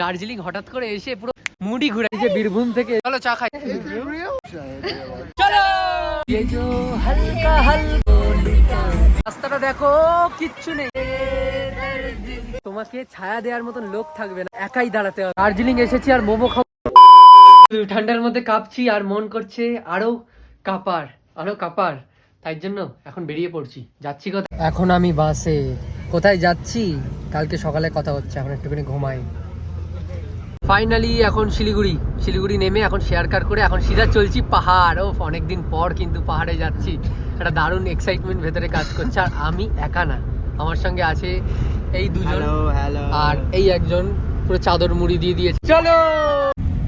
দার্জিলিং হঠাৎ করে এসে পুরো মুডি ঘুরে বীরভূম থেকে চলো চা খাই। চলো! রাস্তাটা দেখো কিচ্ছু নেই। তোমাকে ছায়া দেওয়ার মতন লোক থাকবে না একাই দাঁড়াতে হবে। দার্জিলিং এসেছি আর মোমো খাব। ঠান্ডার মধ্যে কাঁপছি আর মন করছে আরও কাপার আরও কাপার। তাই জন্য এখন বেরিয়ে পড়ছি। যাচ্ছি কোথায়? এখন আমি বাসে। কোথায় যাচ্ছি? কালকে সকালে কথা হচ্ছে এখন একটুখানি ঘুমাই। ফাইনালি এখন শিলিগুড়ি। শিলিগুড়ি নেমে এখন শেয়ার কার করে এখন সিধা চলছি পাহাড়। ও অনেকদিন পর কিন্তু পাহাড়ে যাচ্ছি। একটা দারুণ এক্সাইটমেন্ট ভেতরে কাজ করছে। আর আমি একা না। আমার সঙ্গে আছে এই দুজন। হ্যালো আর এই একজন পুরো চাদর মুড়ি দিয়ে দিয়েছে। চলো!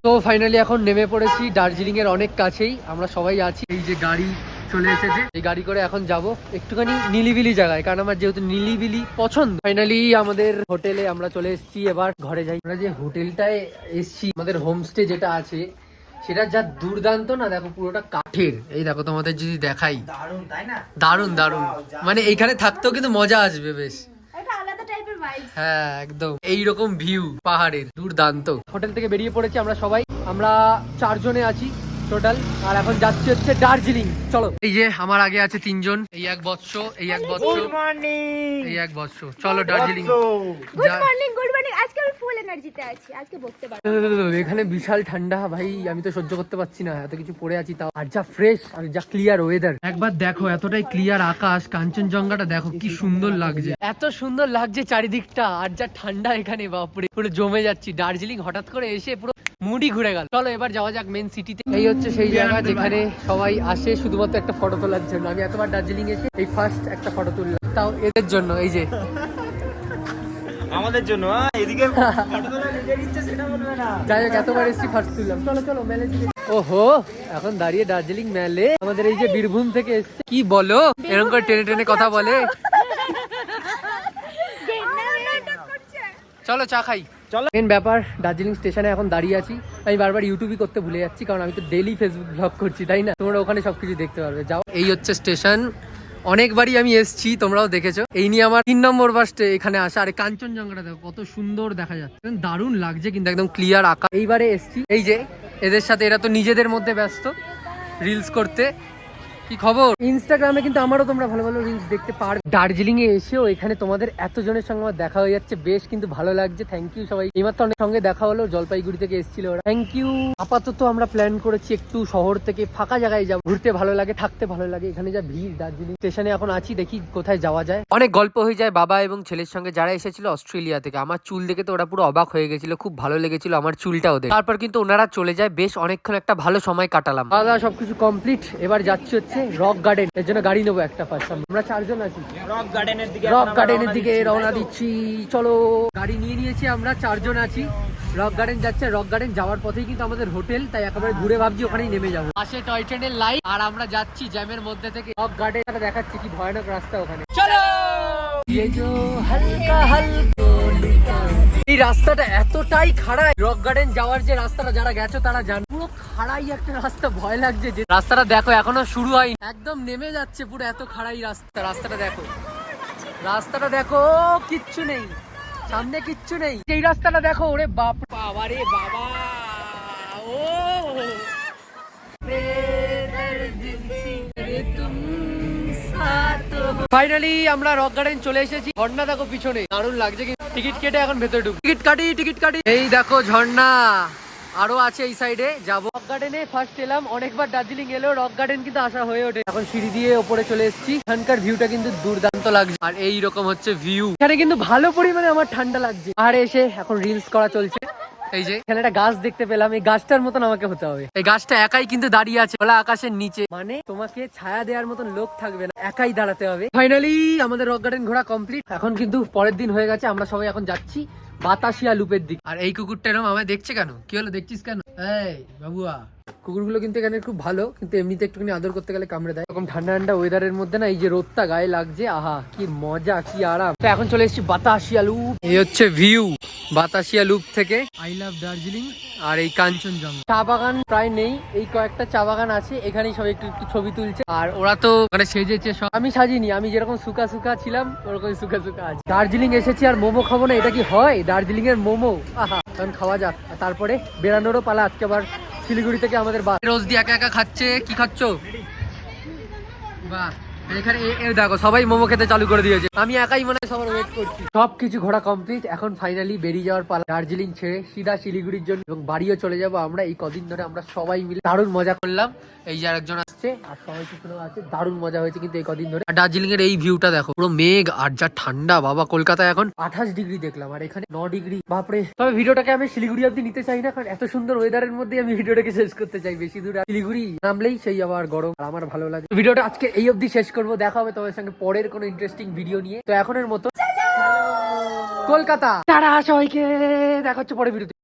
তো ফাইনালি এখন নেমে পড়েছি। দার্জিলিং এর অনেক কাছেই। আমরা সবাই আছি। এই যে গাড়ি চলে এসেছে। এই গাড়ি করে এখন যাব একটুখানি নিলিবিলি জায়গায় কারণ আমার যেহেতু নিলিবিলি পছন্দ। ফাইনালি আমাদের হোটেলে আমরা চলে এসেছি এবার ঘরে যাই। আমরা যে হোটেলটায় এসেছি আমাদের হোমস্টে যেটা আছে সেটা যা দুর্দান্ত না দেখো পুরোটা কাঠের। এই দেখো তোমাদের যদি দেখাই। দারুণ তাই না? দারুণ দারুণ। মানে এইখানে থাকতেও কিন্তু মজা আসবে বেশ। হ্যাঁ একদম। এইরকম ভিউ পাহাড়ের দুর্দান্ত। হোটেল থেকে বেরিয়ে পড়েছি আমরা সবাই। আমরা চারজনে আছি। টোটাল। আর এখন যাচ্ছি হচ্ছে দার্জিলিং। চলো। এই যে আমার আগে আছে তিনজন। এই এক বৎস এই এক বৎস। মর্নিং এই এক বৎস। চলো Darjeeling. Good morning good morning আজকে আমি ফুল এনার্জিতে আছি। আজকে বকতে পারব এখানে বিশাল ঠান্ডা ভাই। আমি তো সহ্য করতে পারছি না। এত কিছু পড়ে আছি তাও। আর যা ফ্রেশ আর যা ক্লিয়ার ওয়েদার একবার দেখো এতটাই ক্লিয়ার আকাশ। কাঞ্চনজঙ্ঘাটা দেখো কি সুন্দর লাগছে। এত সুন্দর লাগছে চারিদিকটা। আর যা ঠান্ডা এখানে বাপরে। পুরো জমে যাচ্ছি। দার্জিলিং হঠাৎ করে এসে পুরো মুডি ঘুরে গেল। চলো এবার যাওয়া যাক মেন সিটিতে এই হচ্ছে সেই জায়গা যেখানে সবাই আসে শুধুমাত্র একটা ফটো তোলার জন্য। আমি এতবার দার্জিলিং এসে এই ফার্স্ট একটা ফটো তুললাম। তাও এদের জন্য এই যে। আমাদের জন্য হ্যাঁ? এদিকে যাই হোক এতবার এসছি ফার্স্ট তুললাম। চলো চলো মেলে ওহো এখন দাঁড়িয়ে দার্জিলিং মেলে আমাদের এই যে বীরভূম থেকে এসছে। কি বলো? এরকম করে টেনে টেনে কথা বলে। চলো চা খাই। চলো। মেন ব্যাপার, দার্জিলিং স্টেশনে এখন দাঁড়িয়ে আছি। আমি বারবার ইউটিউবই করতে ভুলে যাচ্ছি, কারণ আমি তো ডেলি ফেসবুক ব্লগ করছি, তাই না? তোমরা ওখানে সবকিছু দেখতে পারবে। যাও। এই হচ্ছে স্টেশন। অনেকবারই আমি এসছি, তোমরাও দেখেছ। এই নিয়ে আমার তিন নম্বর বাসটে এখানে আসা। আরে, কাঞ্চনজঙ্ঘাটা দেখো, কত সুন্দর দেখা যাচ্ছে। দারুণ লাগছে, কিন্তু একদম ক্লিয়ার আঁকা এইবারে এসছি। এই যে, এদের সাথে এরা তো নিজেদের মধ্যে ব্যস্ত রিলস করতে। কি খবর? ইনস্টাগ্রামে কিন্তু আমারও তোমরা ভালো ভালো রিলস দেখতে পারবে দার্জিলিং এ এসেও এখানে তোমাদের এতজনের সঙ্গে আমার দেখা হয়ে যাচ্ছে। বেশ কিন্তু ভালো লাগছে। থ্যাংক ইউ সবাই। এইমাত্র অনেক সঙ্গে দেখা হলো জলপাইগুড়ি থেকে এসেছিল ওরা। থ্যাংক ইউ আপাতত আমরা প্ল্যান করেছি একটু শহর থেকে ফাঁকা জায়গায় যাব। ঘুরতে ভালো লাগে থাকতে ভালো লাগে। এখানে যা ভিড় দার্জিলিং স্টেশনে এখন আছি দেখি কোথায় যাওয়া যায়। অনেক গল্প হয়ে যায় বাবা এবং ছেলের সঙ্গে যারা এসেছিল অস্ট্রেলিয়া থেকে। আমার চুল দেখে তো ওরা পুরো অবাক হয়ে গেছিল। খুব ভালো লেগেছিল আমার চুলটা ওদের। তারপর কিন্তু ওনারা চলে যায়। বেশ অনেকক্ষণ একটা ভালো সময় কাটালাম। দাওয়া সবকিছু কমপ্লিট এবার যাচ্ছি হচ্ছে আছে রক গার্ডেন এর জন্য গাড়ি নেব একটা ফার্স্ট আমরা চারজন আছি। রক গার্ডেনের দিকে রক গার্ডেনের দিকে রওনা দিচ্ছি। চলো গাড়ি নিয়ে নিয়েছি আমরা চারজন আছি। রক গার্ডেন যাচ্ছে রক গার্ডেন যাওয়ার পথেই কিন্তু আমাদের হোটেল তাই একেবারে ঘুরে ভাবছি ওখানেই নেমে যাব। পাশে টয় ট্রেনের লাইট আর আমরা যাচ্ছি জ্যামের মধ্যে থেকে। রক গার্ডেন দেখাচ্ছি কি ভয়ানক রাস্তা ওখানে। চলো! এই রাস্তাটা এতটাই খারাপ রক গার্ডেন যাওয়ার যে রাস্তাটা যারা গেছো তারা জান। পুরো খাড়াই একটা রাস্তা ভয় লাগছে যে রাস্তাটা দেখো এখনও শুরু হয়নি। একদম নেমে যাচ্ছে পুরো এত খাড়াই রাস্তা। রাস্তাটা দেখো। রাস্তাটা দেখো কিচ্ছু নেই। সামনে কিচ্ছু নেই। এই রাস্তাটা দেখো ওরে বাপ বাবা রে বাবা। ও। ফাইনালি আমরা রক গার্ডেন চলে এসেছি। ঝর্ণা দেখো পিছনে। দারুণ লাগছে কিন্তু। টিকিট কেটে এখন ভেতরে ঢুক টিকিট কাটি টিকিট কাটি। এই দেখো ঝর্ণা। আরও আছে এই সাইডে যাব। রক গার্ডেনে ফার্স্ট এলাম অনেকবার দার্জিলিং এলেও রক গার্ডেন কিন্তু আসা হয়ে ওঠে। এখন সিঁড়ি দিয়ে ওপরে চলে এসেছি। এখানকার ভিউটা কিন্তু দুর্দান্ত লাগছে। আর এই রকম হচ্ছে ভিউ এখানে কিন্তু ভালো পরিমাণে আমার ঠান্ডা লাগছে। আর এসে এখন রিলস করা চলছে। এই যে। এখানে একটা গাছ দেখতে পেলাম। এই গাছটার মতন আমাকে হতে হবে। এই গাছটা একাই কিন্তু দাঁড়িয়ে আছে খোলা আকাশের নিচে। মানে তোমাকে ছায়া দেওয়ার মতন লোক থাকবে না। একাই দাঁড়াতে হবে। ফাইনালি আমাদের রক গার্ডেন ঘোরা কমপ্লিট এখন কিন্তু পরের দিন হয়ে গেছে। আমরা সবাই এখন যাচ্ছি। বাতাসিয়া লুপের দিক। আর এই কুকুরটা এরকম আমায় দেখছে কেন? কি হলো দেখছিস কেন? এই বাবুয়া। কুকুরগুলো কিন্তু এখানে খুব ভালো কিন্তু এমনিতে একটুখানি আদর করতে গেলে কামড়ে দেয়। এরকম ঠান্ডা ঠান্ডা ওয়েদারের মধ্যে না এই যে রোদটা গায়ে লাগছে আহা কি মজা কি আরাম। তো এখন চলে এসেছি বাতাসিয়া লুপ। এই হচ্ছে ভিউ বাতাসিয়া লুপ থেকে। আই লাভ দার্জিলিং আর এই কাঞ্চনজঙ্ঘা। চা বাগান প্রায় নেই এই কয়েকটা চা বাগান আছে এখানেই সব একটু একটু ছবি তুলছে। আর ওরা তো মানে সেজেছে সব। আমি সাজিনি আমি যেরকম সুকা সুকা ছিলাম ওরকম সুকা সুকা আছে। দার্জিলিং এসেছি আর মোমো খাব না এটা কি হয়? দার্জিলিং এর মোমো? আহা কারণ খাওয়া যাক। তারপরে বেরানোরও পালা আজকে আবার শিলিগুড়ি থেকে আমাদের বাস। রোজ দিয়ে একা একা খাচ্ছে কি খাচ্ছ? বাহ এখানে দেখো সবাই মোমো খেতে চালু করে দিয়েছে। আমি একাই মনে সবার ওয়েট করছি। সব কিছু ঘোরা কমপ্লিট এখন ফাইনালি বেরিয়ে যাওয়ার পালা। দার্জিলিং ছেড়ে সিধা শিলিগুড়ির জন্য এবং বাড়িও চলে যাব আমরা। এই কদিন ধরে আমরা সবাই মিলে দারুণ মজা করলাম। এই যে আরেকজন আসছে আর সবাই পিছনে আছে দারুণ মজা হয়েছে কিন্তু এই কদিন ধরে। আর দার্জিলিং এর এই ভিউটা দেখো পুরো মেঘ আর যা ঠান্ডা বাবা কলকাতায় এখন আঠাশ ডিগ্রি দেখলাম আর এখানে ন ডিগ্রি। বাপরে। তবে ভিডিওটাকে আমি শিলিগুড়ি অব্দি নিতে চাই না কারণ এত সুন্দর ওয়েদারের মধ্যে আমি ভিডিওটাকে শেষ করতে চাই। বেশি দূর শিলিগুড়ি নামলেই সেই আবার গরম আর আমার ভালো লাগে ভিডিওটা আজকে এই অব্দি শেষ করব দেখা হবে তোমার সঙ্গে পরের কোনো ইন্টারেস্টিং ভিডিও নিয়ে। তো এখনের মতো কলকাতা। তারা সবাইকে দেখা হচ্ছে পরে ভিডিওতে